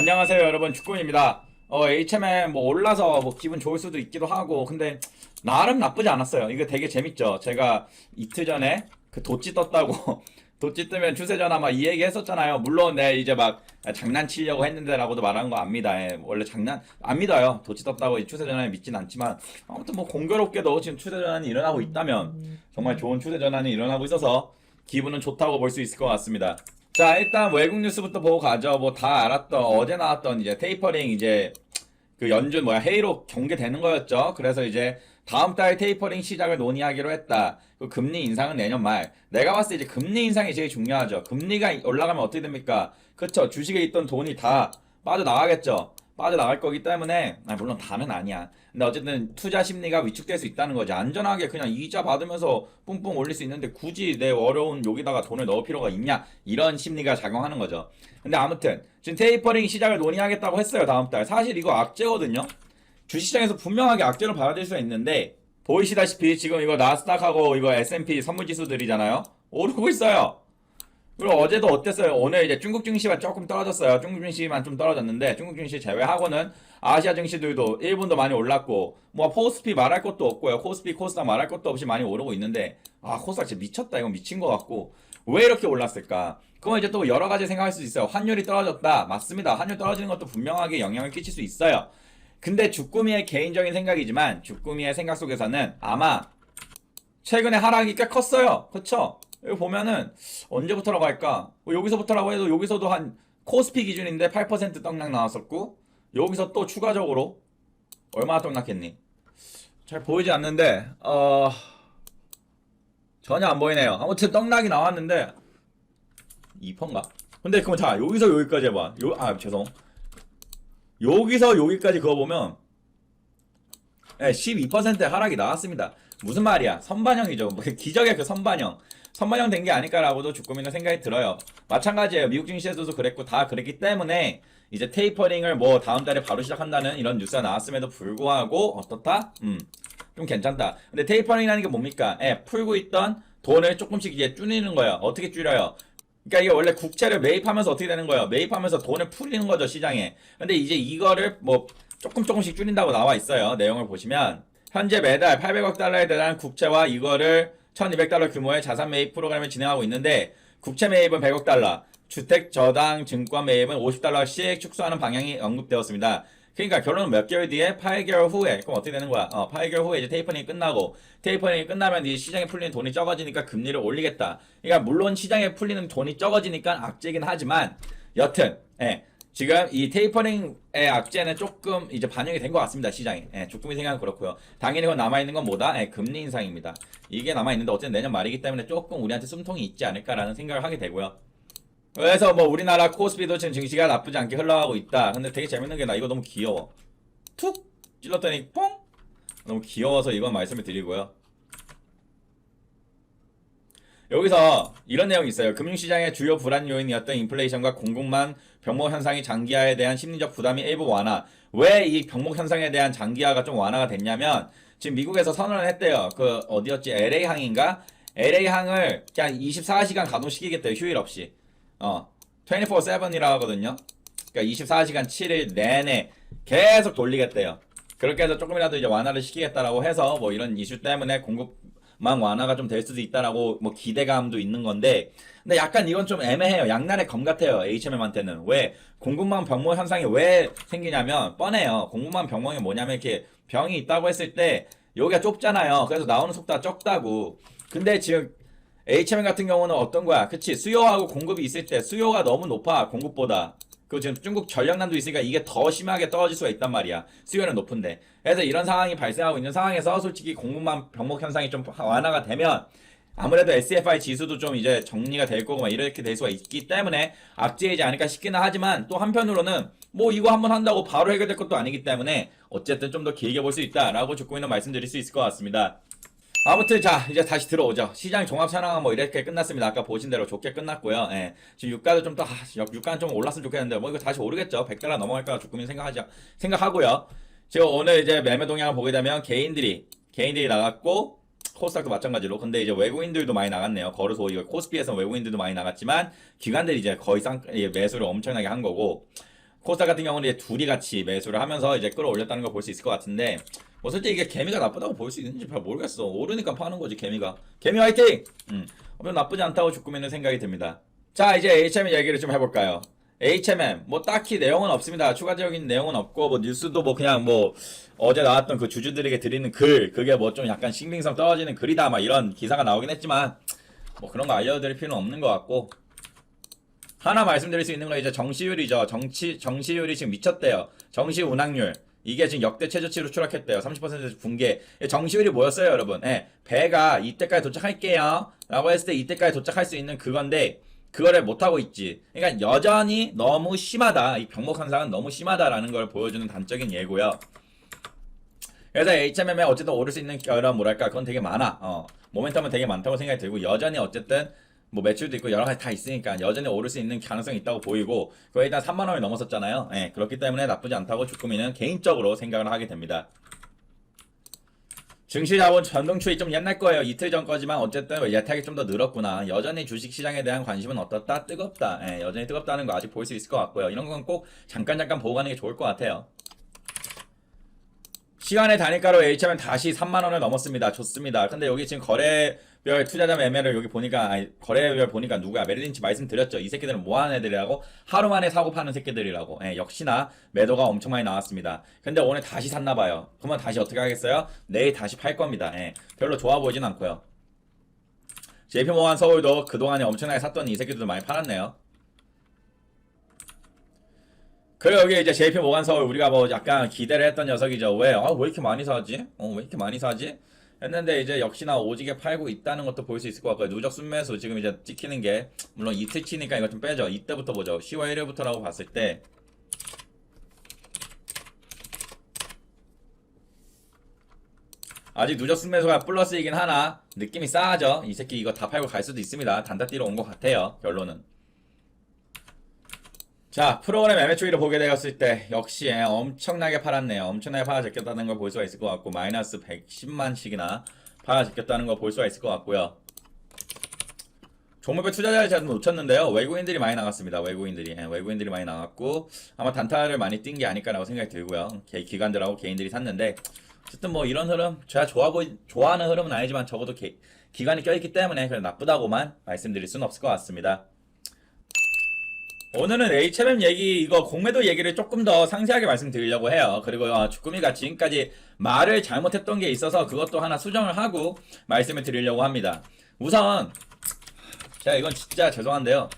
안녕하세요 여러분 축구입니다. 어 HMM 뭐 올라서 뭐 기분 좋을 수도 있기도 하고 근데 나름 나쁘지 않았어요. 이거 되게 재밌죠. 제가 이틀 전에 그 도찌 떴다고 도찌 뜨면 추세전 아마 이 얘기 했었잖아요. 물론 내 이제 막 장난치려고 했는데라고도 말하는 거 압니다. 예, 원래 장난 안 믿어요. 도찌 떴다고 이 추세 전환에 믿진 않지만 아무튼 뭐 공교롭게도 지금 추세 전환이 일어나고 있다면 정말 좋은 추세 전환이 일어나고 있어서 기분은 좋다고 볼 수 있을 것 같습니다. 자 일단 외국 뉴스부터 보고 가죠. 뭐 다 알았던 어제 나왔던 이제 테이퍼링 이제 그 연준 뭐야 헤이로 경계되는 거였죠. 그래서 이제 다음 달 테이퍼링 시작을 논의하기로 했다. 그 금리 인상은 내년 말. 내가 봤을 때 이제 금리 인상이 제일 중요하죠. 금리가 올라가면 어떻게 됩니까? 그쵸. 주식에 있던 돈이 다 빠져나가겠죠. 빠져나갈 거기 때문에 아, 물론 다는 아니야. 근데 어쨌든 투자 심리가 위축될 수 있다는 거지. 안전하게 그냥 이자 받으면서 뿡뿡 올릴 수 있는데 굳이 내 어려운 여기다가 돈을 넣을 필요가 있냐? 이런 심리가 작용하는 거죠. 근데 아무튼 지금 테이퍼링 시작을 논의하겠다고 했어요. 다음 달. 사실 이거 악재거든요. 주식시장에서 분명하게 악재로 받아들일 수가 있는데 보이시다시피 지금 이거 나스닥하고 이거 S&P 선물지수들이잖아요. 오르고 있어요. 그리고 어제도 어땠어요? 오늘 이제 중국 증시만 조금 떨어졌어요. 중국 증시만 좀 떨어졌는데 중국 증시 제외하고는 아시아 증시들도 일본도 많이 올랐고 뭐 코스피 말할 것도 없고요. 코스피 코스닥 말할 것도 없이 많이 오르고 있는데 아 코스닥 진짜 미쳤다. 이거 미친 것 같고 왜 이렇게 올랐을까? 그건 이제 또 여러 가지 생각할 수 있어요. 환율이 떨어졌다. 맞습니다. 환율 떨어지는 것도 분명하게 영향을 끼칠 수 있어요. 근데 주꾸미의 개인적인 생각이지만 주꾸미의 생각 속에서는 아마 최근에 하락이 꽤 컸어요. 그쵸? 여기 보면은 언제부터라고 할까? 뭐 여기서부터라고 해도 여기서도 한 코스피 기준인데 8% 떡락 나왔었고 여기서 또 추가적으로 얼마나 떡락했니? 잘 보이지 않는데 어 전혀 안 보이네요. 아무튼 떡락이 나왔는데 2%인가? 근데 그럼 자 여기서 여기까지 해봐. 요 아 죄송. 여기서 여기까지 그거 보면 네, 12%의 하락이 나왔습니다. 무슨 말이야? 선반영이죠. 뭐 기적의 그 선반영. 선반영 된 게 아닐까라고도 주꾸미는 생각이 들어요. 마찬가지예요. 미국 증시에서도 그랬고 다 그랬기 때문에 이제 테이퍼링을 뭐 다음 달에 바로 시작한다는 이런 뉴스가 나왔음에도 불구하고 어떻다? 음. 좀 괜찮다. 근데 테이퍼링이라는 게 뭡니까? 예, 풀고 있던 돈을 조금씩 이제 줄이는 거예요. 어떻게 줄여요? 그러니까 이게 원래 국채를 매입하면서 어떻게 되는 거예요? 매입하면서 돈을 풀리는 거죠, 시장에. 근데 이제 이거를 뭐 조금 조금씩 줄인다고 나와 있어요. 내용을 보시면 현재 매달 800억 달러에 달하는 국채와 이거를 1200달러 규모의 자산 매입 프로그램을 진행하고 있는데 국채 매입은 100억 달러, 주택 저당 증권 매입은 50달러씩 축소하는 방향이 언급되었습니다. 그러니까 결론은 몇 개월 뒤에 8개월 후에 그럼 어떻게 되는 거야? 어, 8개월 후에 이제 테이퍼링이 끝나고 테이퍼링이 끝나면 이 시장에 풀리는 돈이 적어지니까 금리를 올리겠다. 그러니까 물론 시장에 풀리는 돈이 적어지니까 악재긴 하지만 여튼 예. 지금 이 테이퍼링의 악재는 조금 이제 반영이 된 것 같습니다 시장에. 예, 조금의 생각은 그렇고요. 당연히 그건 남아있는 건 뭐다? 예, 금리 인상입니다. 이게 남아있는데 어쨌든 내년 말이기 때문에 조금 우리한테 숨통이 있지 않을까라는 생각을 하게 되고요. 그래서 뭐 우리나라 코스피도 지금 증시가 나쁘지 않게 흘러가고 있다. 근데 되게 재밌는 게 나 이거 너무 귀여워. 툭 찔렀더니 뽕 너무 귀여워서 이건 말씀을 드리고요 여기서 이런 내용이 있어요. 금융시장의 주요 불안 요인이었던 인플레이션과 공급망 병목 현상이 장기화에 대한 심리적 부담이 일부 완화. 왜 이 병목 현상에 대한 장기화가 좀 완화가 됐냐면 지금 미국에서 선언을 했대요. 그 어디였지? LA 항인가? LA 항을 그냥 24시간 가동시키겠대요. 휴일 없이. 어. 24/7이라 하거든요. 그러니까 24시간 7일 내내 계속 돌리겠대요. 그렇게 해서 조금이라도 이제 완화를 시키겠다라고 해서 뭐 이런 이슈 때문에 공급 망 완화가 좀 될 수도 있다라고 뭐 기대감도 있는 건데 근데 약간 이건 좀 애매해요. 양날의 검 같아요. HMM한테는 왜 공급망 병목 현상이 왜 생기냐면 뻔해요. 공급망 병목이 뭐냐면 이렇게 병이 있다고 했을 때 여기가 좁잖아요. 그래서 나오는 속도가 적다고. 근데 지금 HMM 같은 경우는 어떤 거야? 그치 수요하고 공급이 있을 때 수요가 너무 높아 공급보다. 그 지금 중국 전력난도 있으니까 이게 더 심하게 떨어질 수가 있단 말이야. 수요는 높은데. 그래서 이런 상황이 발생하고 있는 상황에서 솔직히 공급망 병목 현상이 좀 완화가 되면 아무래도 SFI 지수도 좀 이제 정리가 될 거고 막 이렇게 될 수가 있기 때문에 악재이지 않을까 싶기는 하지만 또 한편으로는 뭐 이거 한번 한다고 바로 해결될 것도 아니기 때문에 어쨌든 좀 더 길게 볼 수 있다라고 있는 말씀드릴 수 있을 것 같습니다. 아무튼 자 이제 다시 들어오죠. 시장 종합 상황은 뭐 이렇게 끝났습니다. 아까 보신 대로 좋게 끝났고요. 예. 지금 유가도 좀더 아, 유가는 좀 올랐으면 좋겠는데 뭐 이거 다시 오르겠죠. 100달러 넘어갈까 조금 생각하자 생각하고요. 지금 오늘 이제 매매 동향을 보게 되면 개인들이 개인들이 나갔고 코스닥도 마찬가지로 근데 이제 외국인들도 많이 나갔네요. 거르소 이거 코스피에서 외국인들도 많이 나갔지만 기관들이 이제 거의 쌍 예, 매수를 엄청나게 한 거고 코스닥 같은 경우는 이제 둘이 같이 매수를 하면서 이제 끌어올렸다는 걸 볼 수 있을 것 같은데 뭐 솔직히 이게 개미가 나쁘다고 볼 수 있는지 잘 모르겠어. 오르니까 파는 거지 개미가. 개미 화이팅! 음, 별 나쁘지 않다고 주꾸미는 생각이 듭니다. 자 이제 HMM 얘기를 좀 해볼까요? HMM 뭐 딱히 내용은 없습니다. 추가적인 내용은 없고 뭐 뉴스도 뭐 그냥 뭐 어제 나왔던 그 주주들에게 드리는 글 그게 뭐 좀 약간 신빙성 떨어지는 글이다 막 이런 기사가 나오긴 했지만 뭐 그런 거 알려드릴 필요는 없는 것 같고 하나 말씀드릴 수 있는 건 이제 정시율이죠. 정치 정시율이 지금 미쳤대요. 정시 운항률 이게 지금 역대 최저치로 추락했대요. 30% 붕괴. 정시율이 뭐였어요, 여러분? 예, 배가 이때까지 도착할게요. 라고 했을 때 이때까지 도착할 수 있는 그건데 그거를 못 하고 있지. 그러니까 여전히 너무 심하다. 이 병목 현상은 너무 심하다라는 걸 보여주는 단적인 예고요. 그래서 HMM에 어쨌든 오를 수 있는 그런 뭐랄까 그건 되게 많아. 어. 모멘텀은 되게 많다고 생각이 들고 여전히 어쨌든 뭐 매출도 있고 여러 가지 다 있으니까 여전히 오를 수 있는 가능성이 있다고 보이고 그거 일단 3만 원이 넘었었잖아요. 예, 그렇기 때문에 나쁘지 않다고 주꾸미는 개인적으로 생각을 하게 됩니다. 증시 자본 전동 추이 좀 옛날 거예요. 이틀 전 거지만 어쨌든 예탁이 좀 더 늘었구나. 여전히 주식 시장에 대한 관심은 어떻다? 뜨겁다. 예, 여전히 뜨겁다는 거 아직 볼 수 있을 것 같고요. 이런 건 꼭 잠깐 잠깐 보고 가는 게 좋을 것 같아요. 시간의 단위가로 HM은 다시 3만 원을 넘었습니다. 좋습니다. 근데 여기 지금 거래 별 투자자 매매를 여기 보니까 아니, 거래별 보니까 누구야? 메릴린치 말씀드렸죠. 이 새끼들은 뭐 하는 애들이라고? 하루 만에 사고 파는 새끼들이라고. 예, 역시나 매도가 엄청 많이 나왔습니다. 근데 오늘 다시 샀나 봐요. 그러면 다시 어떻게 하겠어요? 내일 다시 팔 겁니다. 예, 별로 좋아 보이진 않고요. JP모간 서울도 그동안에 엄청나게 샀더니 이 새끼들도 많이 팔았네요. 그리고 여기 이제 JP 모간 서울 우리가 뭐 약간 기대를 했던 녀석이죠. 왜? 아, 왜 이렇게 많이 사지? 어, 왜 이렇게 많이 사지? 했는데 이제 역시나 오지게 팔고 있다는 것도 볼 수 있을 것 같고요. 누적 순매수 지금 이제 찍히는 게 물론 이틀치니까 이거 좀 빼죠. 이때부터 보죠. 10월 1일부터라고 봤을 때 아직 누적 순매수가 플러스이긴 하나 느낌이 싸하죠. 이 새끼 이거 다 팔고 갈 수도 있습니다. 단다 뛰러 온것 같아요. 결론은. 자, 프로그램 매매 추이를 보게 되었을 때 역시 예, 엄청나게 팔았네요. 엄청나게 팔아 제꼈다는 걸 볼 수가 있을 것 같고 마이너스 110만씩이나 팔아 제꼈다는 걸 볼 수가 있을 것 같고요. 종목별 투자자를 잘 놓쳤는데요. 외국인들이 많이 나갔습니다. 외국인들이 예, 외국인들이 많이 나갔고 아마 단타를 많이 뛴 게 아닐까라고 생각이 들고요. 개, 기관들하고 개인들이 샀는데 어쨌든 뭐 이런 흐름 제가 좋아 보이 좋아하는 흐름은 아니지만 적어도 개, 기관이 껴있기 때문에 그냥 나쁘다고만 말씀드릴 수는 없을 것 같습니다. 오늘은 HMM 얘기 이거 공매도 얘기를 조금 더 상세하게 말씀드리려고 해요. 그리고 어, 주꾸미가 지금까지 말을 잘못했던 게 있어서 그것도 하나 수정을 하고 말씀을 드리려고 합니다. 우선 제가 이건 진짜 죄송한데요.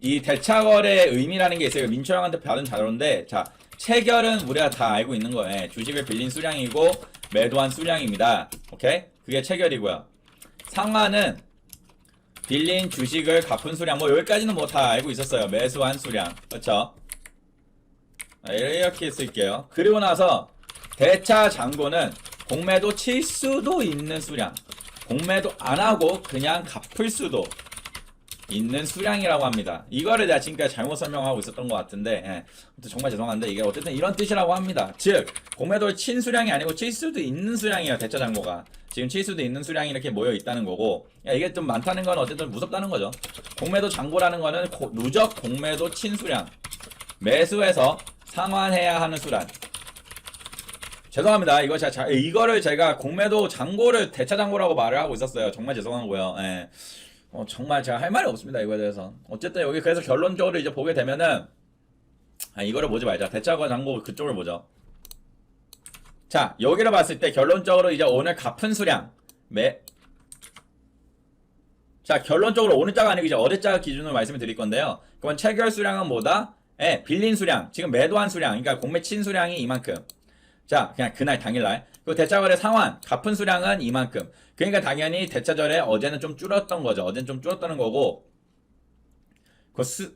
이 대차거래 의미라는 게 있어요. 민초 형한테 받은 자료인데 자 체결은 우리가 다 알고 있는 거예요. 주식을 빌린 수량이고 매도한 수량입니다. 오케이? 그게 체결이고요. 상환은 빌린 주식을 갚은 수량 뭐 여기까지는 뭐 다 알고 있었어요. 매수한 수량. 그렇죠? 이렇게 쓸게요. 그리고 나서 대차 잔고는 공매도 칠 수도 있는 수량. 공매도 안 하고 그냥 갚을 수도 있는 수량이라고 합니다. 이거를 내가 지금까지 잘못 설명하고 있었던 것 같은데 예. 정말 죄송한데 이게 어쨌든 이런 뜻이라고 합니다. 즉 공매도를 친 수량이 아니고 칠 수도 있는 수량이에요 대차 잔고가 지금 칠 수도 있는 수량이 이렇게 모여 있다는 거고 야, 이게 좀 많다는 건 어쨌든 무섭다는 거죠. 공매도 잔고라는 거는 고, 누적 공매도 친 수량 매수해서 상환해야 하는 수량. 죄송합니다. 이거 제가 자, 이거를 제가 공매도 잔고를 대차 잔고라고 말을 하고 있었어요. 정말 죄송하고요. 예. 어, 정말 제가 할 말이 없습니다. 이거에 대해서. 어쨌든 여기 그래서 결론적으로 이제 보게 되면은 아, 이거를 보지 말자. 대차과 잔고 그쪽을 보죠. 자, 여기를 봤을 때 결론적으로 이제 오늘 갚은 수량 매 자, 결론적으로 오늘 자가 아니고 이제 어제 자 기준으로 말씀을 드릴 건데요. 그건 체결 수량은 뭐다? 예, 빌린 수량, 지금 매도한 수량, 그러니까 공매 친 수량이 이만큼. 자, 그냥 그날 당일날. 그리고 대차거래 상환, 갚은 수량은 이만큼. 그러니까 당연히 대차절에 어제는 좀 줄었던 거죠. 어제는 좀 줄었다는 거고. 그 수,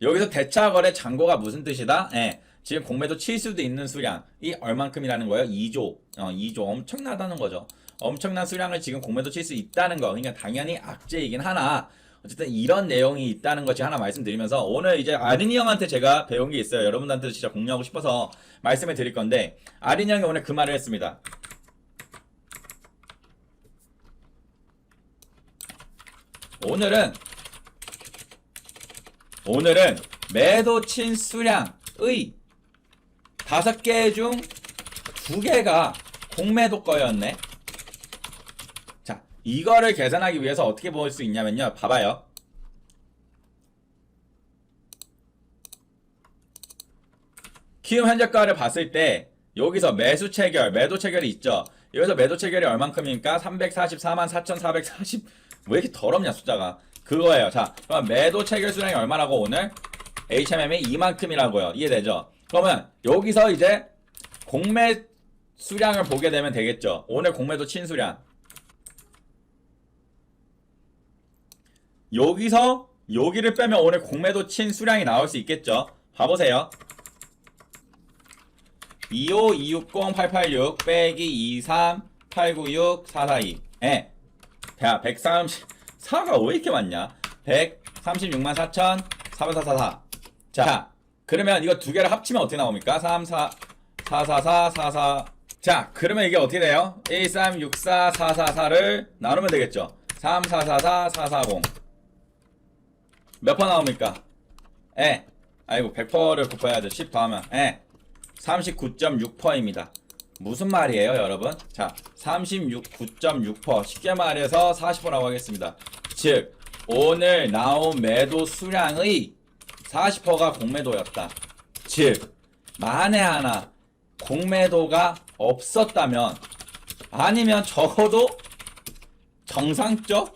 여기서 대차거래 잔고가 무슨 뜻이다? 예. 지금 공매도 칠 수도 있는 수량이 얼만큼이라는 거예요? 2조. 어, 2조. 엄청나다는 거죠. 엄청난 수량을 지금 공매도 칠 수 있다는 거. 그러니까 당연히 악재이긴 하나. 어쨌든 이런 내용이 있다는 것이 하나 말씀드리면서 오늘 이제 아린이 형한테 제가 배운 게 있어요. 여러분들한테 진짜 공유하고 싶어서 말씀을 드릴 건데 아린이 형이 오늘 그 말을 했습니다. 오늘은 오늘은 매도 친 수량의 다섯 개 중 두 개가 공매도 거였네. 자, 이거를 계산하기 위해서 어떻게 볼 수 있냐면요. 봐봐요. 키움 현재가를 봤을 때 여기서 매수 체결, 매도 체결이 있죠. 여기서 매도 체결이 얼만큼입니까? 344만 4,440. 왜 이렇게 더럽냐 숫자가? 그거예요. 자, 그럼 매도 체결 수량이 얼마라고 오늘? HMM이 이만큼이라고요. 이해되죠? 그러면 여기서 이제 공매 수량을 보게 되면 되겠죠. 오늘 공매도 친 수량. 여기서 여기를 빼면 오늘 공매도 친 수량이 나올 수 있겠죠. 봐보세요. 25, 260, 886 빼기 23, 896, 442. 예. 자, 130, 4가 왜 이렇게 많냐? 136만 4천, 4444. 자, 그러면 이거 두 개를 합치면 어떻게 나옵니까? 3, 4, 444, 44. 자, 그러면 이게 어떻게 돼요? 1, 3, 6, 4, 4, 4, 4를 나누면 되겠죠. 3, 4, 4, 4, 4, 4, 0. 몇퍼 나옵니까? 예. 아이고, 100%를 곱해야죠. 10 더하면. 예. 39.6%입니다. 무슨 말이에요, 여러분? 자, 36.9.6%. 쉽게 말해서 40%라고 하겠습니다. 즉, 오늘 나온 매도 수량의 40%가 공매도였다. 즉, 만에 하나 공매도가 없었다면, 아니면 적어도 정상적?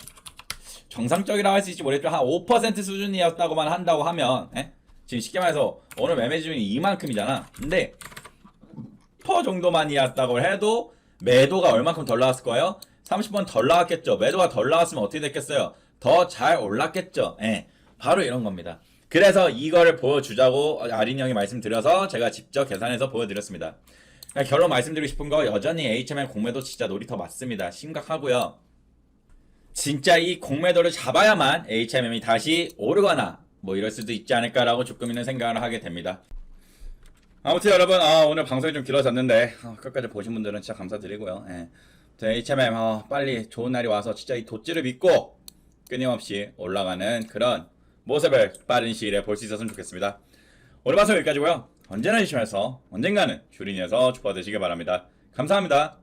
정상적이라고 할 수 있을지 모르겠지만 한 5% 수준이었다고만 한다고 하면 예? 지금 쉽게 말해서 오늘 매매 지분이 이만큼이잖아. 근데 퍼 정도만이었다고 해도 매도가 얼마큼 덜 나왔을 거예요? 30번 덜 나왔겠죠. 매도가 덜 나왔으면 어떻게 됐겠어요? 더 잘 올랐겠죠. 예. 바로 이런 겁니다. 그래서 이거를 보여주자고 아린 형이 말씀드려서 제가 직접 계산해서 보여드렸습니다. 결론 말씀드리고 싶은 거 여전히 HMM 공매도 진짜 놀이터 맞습니다. 심각하고요. 진짜 이 공매도를 잡아야만 HMM이 다시 오르거나 뭐 이럴 수도 있지 않을까라고 조금이는 생각을 하게 됩니다. 아무튼 여러분 아, 오늘 방송이 좀 길어졌는데 아, 끝까지 보신 분들은 진짜 감사드리고요. 예. 저 HMM 어, 빨리 좋은 날이 와서 진짜 이 도찌를 믿고 끊임없이 올라가는 그런 모습을 빠른 시일에 볼 수 있었으면 좋겠습니다. 오늘 방송 여기까지고요. 언제나 열심히 해서 언젠가는 주린이에서 주퍼 되시길 바랍니다. 감사합니다.